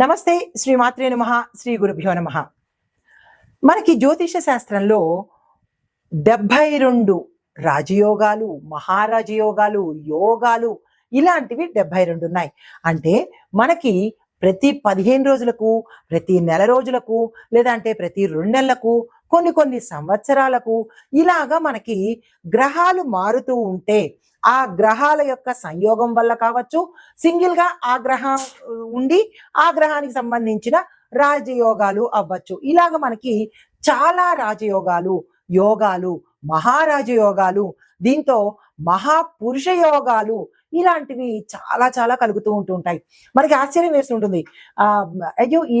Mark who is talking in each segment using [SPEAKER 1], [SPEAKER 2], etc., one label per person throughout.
[SPEAKER 1] నమస్తే శ్రీ మాత్రే నమ శ్రీ గురుభ్యో నమ. మనకి జ్యోతిష శాస్త్రంలో డెబ్బై రెండు రాజయోగాలు మహారాజయోగాలు యోగాలు ఇలాంటివి డెబ్బై రెండు ఉన్నాయి. అంటే మనకి ప్రతి పదిహేను రోజులకు ప్రతి నెల రోజులకు లేదంటే ప్రతి రెండు నెలలకు కొన్ని కొన్ని సంవత్సరాలకు ఇలాగా మనకి గ్రహాలు మారుతూ ఉంటే ఆ గ్రహాల యొక్క సంయోగం వల్ల కావచ్చు సింగిల్గా ఆ గ్రహం ఉండి ఆ గ్రహానికి సంబంధించిన రాజయోగాలు అవ్వచ్చు. ఇలాగ మనకి చాలా రాజయోగాలు యోగాలు మహారాజయోగాలు దీంతో మహాపురుష యోగాలు ఇలాంటివి చాలా చాలా కలుగుతూ ఉంటుంటాయి మనకి ఆశ్చర్యం వేస్తుంటుంది ఆ అయ్యో ఈ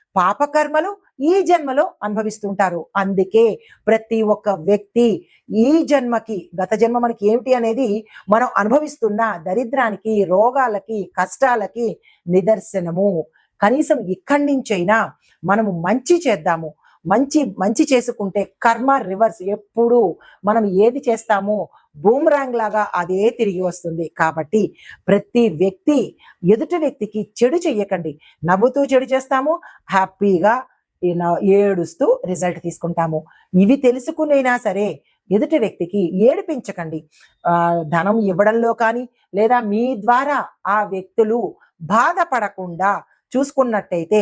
[SPEAKER 1] పాపకర్మలు ఈ జన్మలో అనుభవిస్తుంటారు. అందుకే ప్రతి ఒక్క వ్యక్తి ఈ జన్మకి గత జన్మ మనకి ఏమిటి అనేది మనం అనుభవిస్తున్న దరిద్రానికి రోగాలకి కష్టాలకి నిదర్శనము. కనీసం ఇక్కడి నుంచైనా మనము మంచి చేద్దాము. మంచి మంచి చేసుకుంటే కర్మ రివర్స్. ఎప్పుడు మనం ఏది చేస్తామో బూమ్రాంగ్ లాగా అదే తిరిగి వస్తుంది. కాబట్టి ప్రతి వ్యక్తి ఎదుటి వ్యక్తికి చెడు చెయ్యకండి. నవ్వుతూ చెడు చేస్తాము హ్యాపీగా ఏడుస్తూ రిజల్ట్ తీసుకుంటాము. ఇవి తెలుసుకునైనా సరే ఎదుటి వ్యక్తికి ఏడిపించకండి. ఆ ధనం ఇవ్వడంలో కానీ లేదా మీ ద్వారా ఆ వ్యక్తులు బాధపడకుండా చూసుకున్నట్టయితే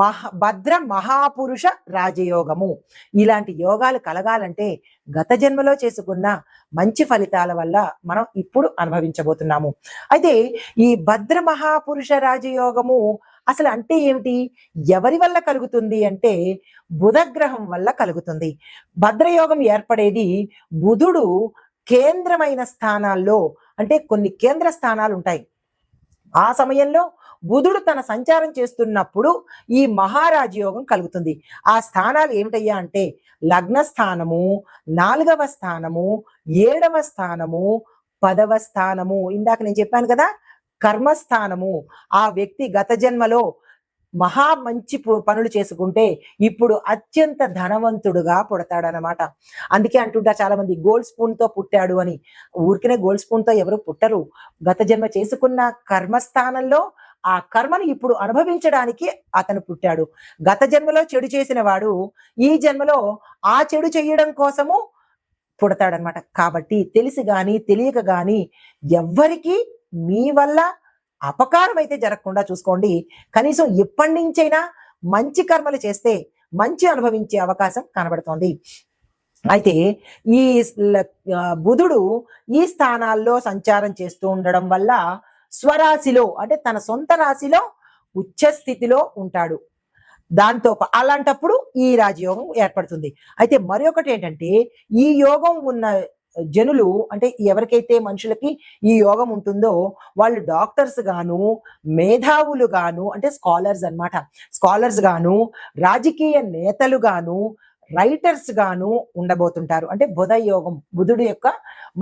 [SPEAKER 1] మహ భద్ర మహాపురుష రాజయోగము. ఇలాంటి యోగాలు కలగాలంటే గత జన్మలో చేసుకున్న మంచి ఫలితాల వల్ల మనం ఇప్పుడు అనుభవించబోతున్నాము. అయితే ఈ భద్ర మహాపురుష రాజయోగము అసలు అంటే ఏమిటి? ఎవరి వల్ల కలుగుతుంది అంటే బుధగ్రహం వల్ల కలుగుతుంది. భద్రయోగం ఏర్పడేది బుధుడు కేంద్రమైన స్థానాల్లో అంటే కొన్ని కేంద్ర స్థానాలు ఉంటాయి ఆ సమయంలో బుధుడు తన సంచారం చేస్తున్నప్పుడు ఈ మహారాజయోగం కలుగుతుంది. ఆ స్థానాలు ఏమిటయ్యా అంటే లగ్న స్థానము నాలుగవ స్థానము ఏడవ స్థానము పదవ స్థానము. ఇందాక నేను చెప్పాను కదా కర్మస్థానము ఆ వ్యక్తి గత జన్మలో మహా మంచి పనులు చేసుకుంటే ఇప్పుడు అత్యంత ధనవంతుడుగా పుడతాడనమాట అందుకే అంటుంటారు చాలా మంది గోల్డ్ స్పూన్తో పుట్టాడు అని. ఊరికనే గోల్డ్ స్పూన్తో ఎవరు పుట్టరు. గత జన్మ చేసుకున్న కర్మస్థానంలో ఆ కర్మను ఇప్పుడు అనుభవించడానికి అతను పుట్టాడు. గత జన్మలో చెడు చేసిన వాడు ఈ జన్మలో ఆ చెడు చేయడం కోసము పుడతాడనమాట కాబట్టి తెలిసి గాని తెలియక గాని ఎవ్వరికి మీ వల్ల అపకారం అయితే జరగకుండా చూసుకోండి. కనీసం ఎప్పటి నుంచైనా మంచి కర్మలు చేస్తే మంచి అనుభవించే అవకాశం కనబడుతోంది. అయితే ఈ ల- బుధుడు ఈ స్థానాల్లో సంచారం చేస్తూ ఉండడం వల్ల స్వరాశిలో అంటే తన సొంత రాశిలో ఉచ్చ స్థితిలో ఉంటాడు. దాంతో అలాంటప్పుడు ఈ రాజయోగం ఏర్పడుతుంది. అయితే మరొకటి ఏంటంటే ఈ యోగం ఉన్న జనులు అంటే ఎవరికైతే మనుషులకి ఈ యోగం ఉంటుందో వాళ్ళు డాక్టర్స్ గాను మేధావులు గాను అంటే స్కాలర్స్ అన్నమాట. స్కాలర్స్ గాను రాజకీయ నేతలు గాను రైటర్స్ గాను ఉండబోతుంటారు. అంటే బుధ యోగం బుధుడు యొక్క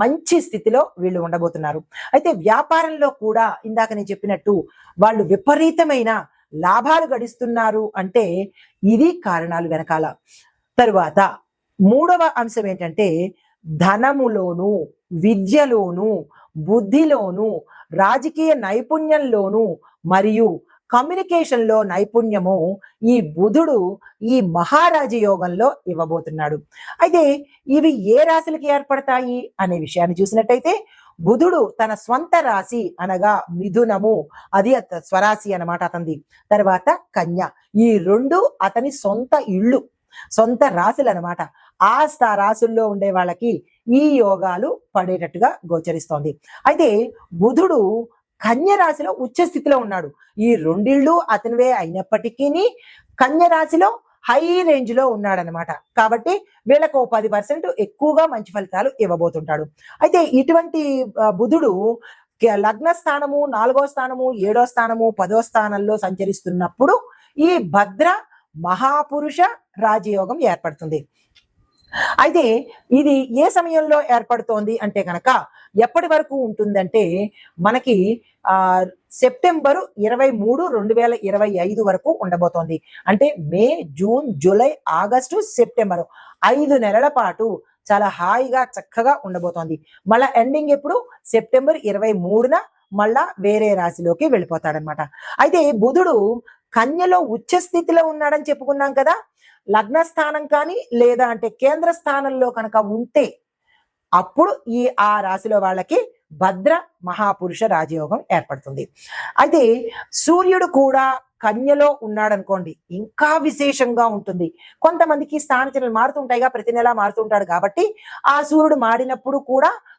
[SPEAKER 1] మంచి స్థితిలో వీళ్ళు ఉండబోతున్నారు. అయితే వ్యాపారంలో కూడా ఇందాక నేను చెప్పినట్టు వాళ్ళు విపరీతమైన లాభాలు గడిస్తున్నారు అంటే ఇది కారణాలు వెనకాల. తరువాత మూడవ అంశం ఏంటంటే ధనములోను విద్యలోను బుద్ధిలోను రాజకీయ నైపుణ్యంలోను మరియు కమ్యూనికేషన్లో నైపుణ్యము ఈ బుధుడు ఈ మహారాజ యోగంలో ఇవ్వబోతున్నాడు. అయితే ఇవి ఏ రాశులకి ఏర్పడతాయి అనే విషయాన్ని చూసినట్టయితే బుధుడు తన స్వంత రాశి అనగా మిథునము అది అత స్వరాశి అనమాట అతనిది. తర్వాత కన్య ఈ రెండు అతని సొంత ఇళ్ళు సొంత రాశులు అనమాట ఆ స్థా రాశుల్లో ఉండే వాళ్ళకి ఈ యోగాలు పడేటట్టుగా గోచరిస్తోంది. అయితే బుధుడు కన్యరాశిలో ఉచ్చ స్థితిలో ఉన్నాడు. ఈ రెండిళ్ళు అతనివే అయినప్పటికీ కన్యరాశిలో హై రేంజ్లో ఉన్నాడనమాట కాబట్టి వీళ్ళకు పది పర్సెంట్ ఎక్కువగా మంచి ఫలితాలు ఇవ్వబోతుంటాడు. అయితే ఇటువంటి బుధుడు లగ్న స్థానము నాలుగో స్థానము ఏడో స్థానము పదో స్థానంలో సంచరిస్తున్నప్పుడు ఈ భద్ర మహాపురుష రాజయోగం ఏర్పడుతుంది. అయితే ఇది ఏ సమయంలో ఏర్పడుతోంది అంటే కనుక ఎప్పటి వరకు ఉంటుందంటే మనకి సెప్టెంబరు ఇరవై మూడు రెండు వేల ఇరవై ఐదు వరకు ఉండబోతోంది. అంటే May June July August September ఐదు నెలల పాటు చాలా హాయిగా చక్కగా ఉండబోతోంది. మళ్ళా ఎండింగ్ ఎప్పుడు? సెప్టెంబర్ ఇరవై మూడున మళ్ళా వేరే రాశిలోకి వెళ్ళిపోతాడనమాట. అయితే బుధుడు కన్యలో ఉచ్చ స్థితిలో ఉన్నాడని చెప్పుకున్నాం కదా. లగ్న స్థానం కానీ లేదా అంటే కేంద్ర స్థానంలో కనుక ఉంటే అప్పుడు ఈ ఆ రాశిలో వాళ్ళకి భద్ర మహాపురుష రాజయోగం ఏర్పడుతుంది. అయితే సూర్యుడు కూడా కన్యలో ఉన్నాడనుకోండి ఇంకా విశేషంగా ఉంటుంది. కొంతమందికి స్థానచలనలు మారుతుంటాయిగా ప్రతి నెలా మారుతుంటాడు కాబట్టి ఆ సూర్యుడు మారినప్పుడు కూడా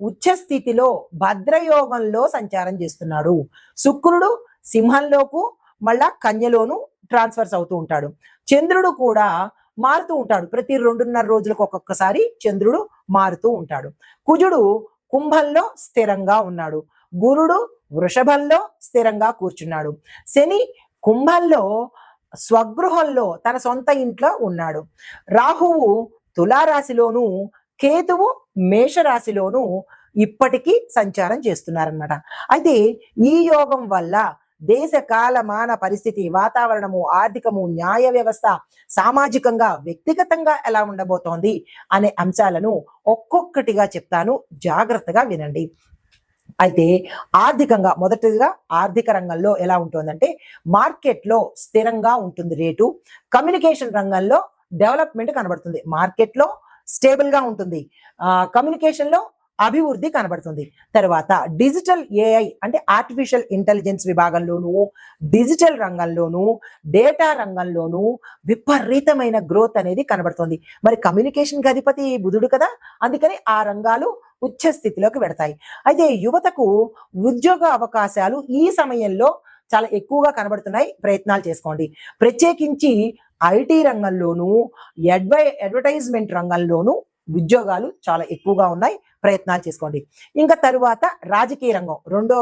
[SPEAKER 1] ఉచ్చస్థితిలో భద్రయోగంలో సంచారం చేస్తున్నాడు. శుక్రుడు సింహంలోకు మళ్ళా కన్యలోను ట్రాన్స్ఫర్స్ అవుతూ ఉంటాడు. చంద్రుడు కూడా మారుతూ ఉంటాడు. ప్రతి రెండున్నర రోజులకు ఒక్కొక్కసారి చంద్రుడు మారుతూ ఉంటాడు. కుజుడు కుంభంలో స్థిరంగా ఉన్నాడు. గురుడు వృషభంలో స్థిరంగా కూర్చున్నాడు. శని కుంభంలో స్వగృహంలో తన సొంత ఇంట్లో ఉన్నాడు. రాహువు తులారాశిలోను కేతువు మేషరాశిలోను ఇప్పటికీ సంచారం చేస్తున్నారన్నమాట. అయితే ఈ యోగం వల్ల దేశ కాలమాన పరిస్థితి వాతావరణము ఆర్థికము న్యాయ వ్యవస్థ సామాజికంగా వ్యక్తిగతంగా ఎలా ఉండబోతోంది అనే అంశాలను ఒక్కొక్కటిగా చెప్తాను. జాగ్రత్తగా వినండి. అయితే ఆర్థికంగా మొదటిగా ఆర్థిక రంగంలో ఎలా ఉంటుందంటే మార్కెట్లో స్థిరంగా ఉంటుంది రేటు. కమ్యూనికేషన్ రంగంలో డెవలప్మెంట్ కనబడుతుంది. మార్కెట్లో స్టేబుల్గా ఉంటుంది. కమ్యూనికేషన్లో అభివృద్ధి కనబడుతుంది. తర్వాత డిజిటల్ ఏఐ అంటే ఆర్టిఫిషియల్ ఇంటెలిజెన్స్ విభాగంలోనూ డిజిటల్ రంగంలోనూ డేటా రంగంలోనూ విపరీతమైన గ్రోత్ అనేది కనబడుతుంది. మరి కమ్యూనికేషన్ అధిపతి బుధుడు కదా అందుకని ఆ రంగాలు ఉచ్చ స్థితిలోకి పెడతాయి అయితే యువతకు ఉద్యోగ అవకాశాలు ఈ సమయంలో చాలా ఎక్కువగా కనబడుతున్నాయి. ప్రయత్నాలు చేసుకోండి. ప్రత్యేకించి ఐటీ రంగంలోనూ అడ్వై అడ్వర్టైజ్మెంట్ రంగంలోనూ ఉద్యోగాలు చాలా ఎక్కువగా ఉన్నాయి. ప్రయత్నాలు చేసుకోండి. ఇంకా తరువాత రాజకీయ రంగం. రెండో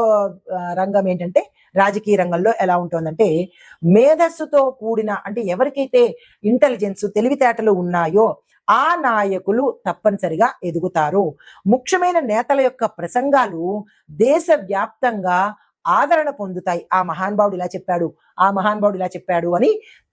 [SPEAKER 1] రంగం ఏంటంటే రాజకీయ రంగంలో ఎలా ఉంటుందంటే మేధస్సుతో కూడిన అంటే ఎవరికైతే ఇంటెలిజెన్స్ తెలివితేటలు ఉన్నాయో ఆ నాయకులు తప్పనిసరిగా ఎదుగుతారు. ముఖ్యమైన నేతల యొక్క ప్రసంగాలు దేశ వ్యాప్తంగా ఆదరణ పొందుతాయి. ఆ మహానుభావుడు ఇలా చెప్పాడు ఆ మహానుభావుడు ఇలా చెప్పాడు అని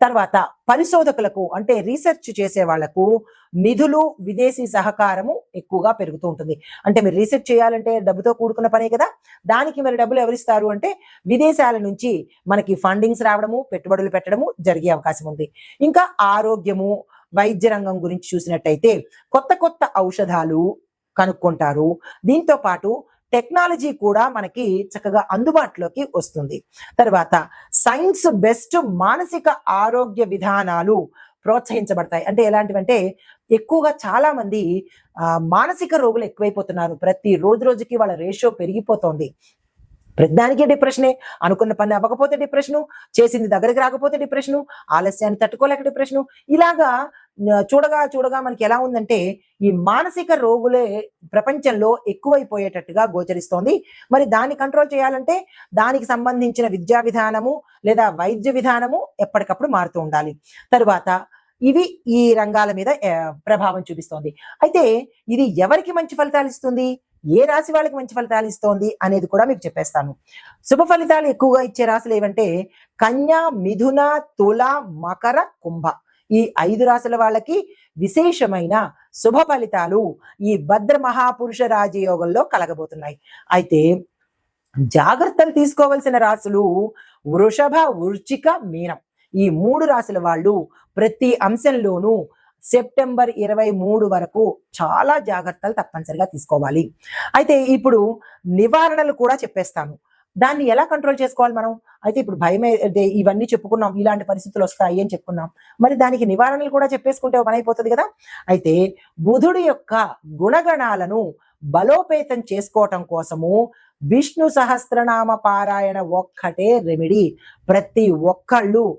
[SPEAKER 1] తర్వాత పరిశోధకులకు అంటే రీసెర్చ్ చేసే వాళ్ళకు నిధులు విదేశీ సహకారము ఎక్కువగా పెరుగుతూ ఉంటుంది. అంటే మీరు రీసెర్చ్ చేయాలంటే డబ్బుతో కూడుకున్న పనే కదా. దానికి మరి డబ్బులు ఎవరిస్తారు అంటే విదేశాల నుంచి మనకి ఫండింగ్స్ రావడము పెట్టుబడులు పెట్టడము జరిగే అవకాశం ఉంది. ఇంకా ఆరోగ్యము వైద్య రంగం గురించి చూసినట్టయితే కొత్త కొత్త ఔషధాలు కనుక్కుంటారు. దీంతో పాటు టెక్నాలజీ కూడా మనకి చక్కగా అందుబాటులోకి వస్తుంది. తర్వాత సైన్స్ బెస్ట్ మానసిక ఆరోగ్య విధానాలు ప్రోత్సహించబడతాయి. అంటే ఎలాంటివంటే ఎక్కువగా చాలా మంది మానసిక రోగులు ఎక్కువైపోతున్నారు. ప్రతి రోజు రోజుకి వాళ్ళ రేషియో పెరిగిపోతోంది. ప్రతిదానికే డిప్రెషనే అనుకున్న పని అవ్వకపోతే డిప్రెషను చేసింది దగ్గరికి రాకపోతే డిప్రెషను ఆలస్యాన్ని తట్టుకోలేక డిప్రెషను ఇలాగా చూడగా చూడగా మనకి ఎలా ఉందంటే ఈ మానసిక రోగులే ప్రపంచంలో ఎక్కువైపోయేటట్టుగా గోచరిస్తోంది. మరి దాన్ని కంట్రోల్ చేయాలంటే దానికి సంబంధించిన విద్యా విధానము లేదా వైద్య విధానము ఎప్పటికప్పుడు మారుతూ ఉండాలి. తరువాత ఇవి ఈ రంగాల మీద ప్రభావం చూపిస్తోంది. అయితే ఇది ఎవరికి మంచి ఫలితాలు ఇస్తుంది? ఏ రాశి వాళ్ళకి మంచి ఫలితాలు ఇస్తోంది అనేది కూడా మీకు చెప్పేస్తాను. శుభ ఫలితాలు ఎక్కువగా ఇచ్చే రాశులు ఏవంటే కన్యా మిథున తుల మకర కుంభ. ఈ ఐదు రాశుల వాళ్ళకి విశేషమైన శుభ ఫలితాలు ఈ భద్ర మహాపురుష రాజయోగంలో కలగబోతున్నాయి. అయితే జాగ్రత్తలు తీసుకోవలసిన రాశులు వృషభ వృచ్చిక మీనం. ఈ మూడు రాశుల వాళ్ళు ప్రతి అంశంలోనూ సెప్టెంబర్ ఇరవై మూడు వరకు చాలా జాగ్రత్తలు తప్పనిసరిగా తీసుకోవాలి. అయితే ఇప్పుడు నివారణలు కూడా చెప్పేస్తాను. దాన్ని ఎలా కంట్రోల్ చేసుకోవాలి మనం? అయితే ఇప్పుడు భయమే ఇవన్నీ చెప్పుకున్నాం ఇలాంటి పరిస్థితులు వస్తాయి అని చెప్పుకున్నాం. మరి దానికి నివారణలు కూడా చెప్పేసుకుంటే ఒక పని అయిపోతుంది కదా? అయితే బుధుడి యొక్క గుణగణాలను బలోపేతం చేసుకోవటం కోసము విష్ణు సహస్రనామ పారాయణ ఒక్కటే రెమిడి. ప్రతి ఒక్కళ్ళు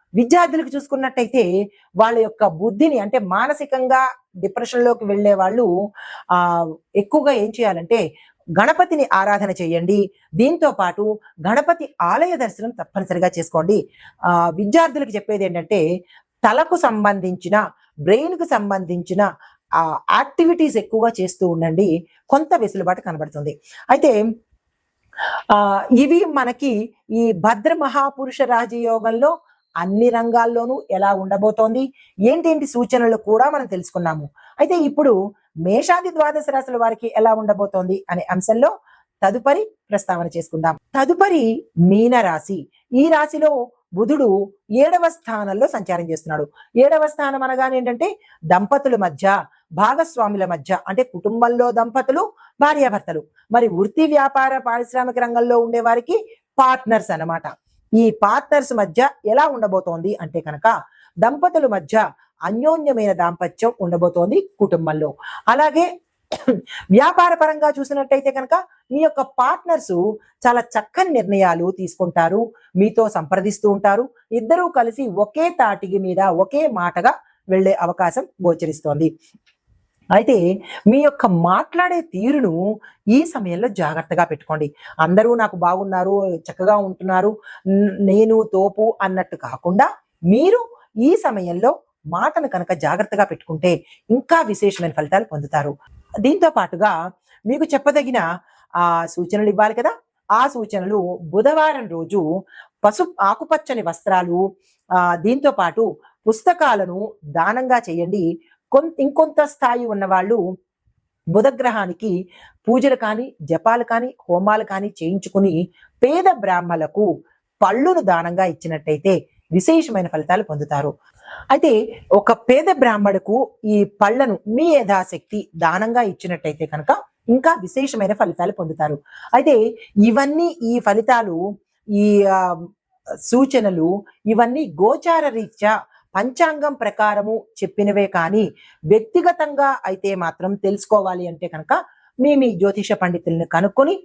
[SPEAKER 1] విద్యార్థులకు చూసుకున్నట్టయితే వాళ్ళ యొక్క బుద్ధిని అంటే మానసికంగా డిప్రెషన్లోకి వెళ్ళే వాళ్ళు ఆ ఎక్కువగా ఏం చేయాలంటే గణపతిని ఆరాధన చేయండి. దీంతో పాటు గణపతి ఆలయ దర్శనం తప్పనిసరిగా చేసుకోండి. ఆ విద్యార్థులకు చెప్పేది ఏంటంటే తలకు సంబంధించిన బ్రెయిన్కు సంబంధించిన యాక్టివిటీస్ ఎక్కువగా చేస్తూ ఉండండి. కొంత వెసులుబాటు కనబడుతుంది. అయితే ఇవి మనకి ఈ భద్ర మహాపురుష రాజయోగంలో అన్ని రంగాల్లోనూ ఎలా ఉండబోతోంది? ఏంటేంటి సూచనలు కూడా మనం తెలుసుకున్నాము. అయితే ఇప్పుడు మేషాది ద్వాదశ రాశుల వారికి ఎలా ఉండబోతోంది అనే అంశంలో తదుపరి ప్రస్తావన చేసుకుందాం. తదుపరి మీన రాశి. ఈ రాశిలో బుధుడు ఏడవ స్థానంలో సంచారం చేస్తున్నాడు. ఏడవ స్థానం అనగానే ఏంటంటే దంపతుల మధ్య భాగస్వాముల మధ్య అంటే కుటుంబంలో దంపతులు భార్యాభర్తలు. మరి వృత్తి వ్యాపార పారిశ్రామిక రంగంలో ఉండే వారికి పార్ట్నర్స్ అన్నమాట. ఈ పార్ట్నర్స్ మధ్య ఎలా ఉండబోతోంది అంటే కనుక దంపతుల మధ్య అన్యోన్యమైన దాంపత్యం ఉండబోతోంది కుటుంబంలో. అలాగే వ్యాపార పరంగా చూసినట్టయితే కనుక మీ యొక్క పార్ట్నర్స్ చాలా చక్కని నిర్ణయాలు తీసుకుంటారు మీతో సంప్రదిస్తూ ఉంటారు ఇద్దరూ కలిసి ఒకే తాటికి మీద ఒకే మాటగా వెళ్ళే అవకాశం గోచరిస్తోంది. అయితే మీ యొక్క మాట్లాడే తీరును ఈ సమయంలో జాగ్రత్తగా పెట్టుకోండి. అందరూ నాకు బాగున్నారు చక్కగా ఉంటున్నారు నేను తోపు అన్నట్టు కాకుండా మీరు ఈ సమయంలో మాటను కనుక జాగ్రత్తగా పెట్టుకుంటే ఇంకా విశేషమైన ఫలితాలు పొందుతారు. దీంతో పాటుగా మీకు చెప్పదగిన ఆ సూచనలు ఇవ్వాలి కదా? ఆ సూచనలు బుధవారం రోజు పసు ఆకుపచ్చని వస్త్రాలు ఆ దీంతో పాటు పుస్తకాలను దానంగా చేయండి. కొన్ ఇంకొంత స్థాయి ఉన్న వాళ్ళు బుధగ్రహానికి పూజలు కానీ జపాలు కానీ హోమాలు కానీ చేయించుకుని పేద బ్రాహ్మలకు పళ్ళును దానంగా ఇచ్చినట్టయితే విశేషమైన ఫలితాలు పొందుతారు. అయితే ఒక పేద బ్రాహ్మడుకు ఈ పళ్ళను మీ యథాశక్తి దానంగా ఇచ్చినట్టయితే కనుక ఇంకా విశేషమైన ఫలితాలు పొందుతారు. అయితే ఇవన్నీ ఈ ఫలితాలు ఈ సూచనలు ఇవన్నీ గోచార రీత్యా పంచాంగం ప్రకారము చెప్పినవే కానీ వ్యక్తిగతంగా అయితే మాత్రం తెలుసుకోవాలి అంటే కనుక మీ మీ జ్యోతిష పండితుల్ని కనుక్కొని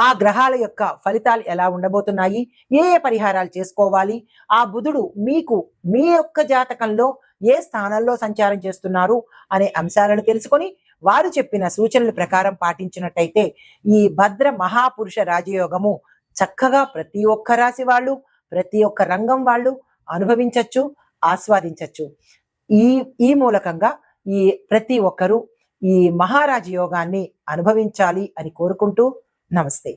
[SPEAKER 1] ఆ గ్రహాల యొక్క ఫలితాలు ఎలా ఉండబోతున్నాయి ఏ ఏ పరిహారాలు చేసుకోవాలి ఆ బుధుడు మీకు మీ యొక్క జాతకంలో ఏ స్థానంలో సంచారం చేస్తున్నారు అనే అంశాలను తెలుసుకొని వారు చెప్పిన సూచనల ప్రకారం పాటించినట్టయితే ఈ భద్ర మహాపురుష రాజయోగము చక్కగా ప్రతి ఒక్క రాశి వాళ్ళు ప్రతి ఒక్క రంగం వాళ్ళు అనుభవించవచ్చు ఆస్వాదించవచ్చు ఈ ఈ మూలకంగా ఈ ప్రతి ఒక్కరూ ఈ మహారాజ యోగాన్ని అనుభవించాలి అని కోరుకుంటూ నమస్తే.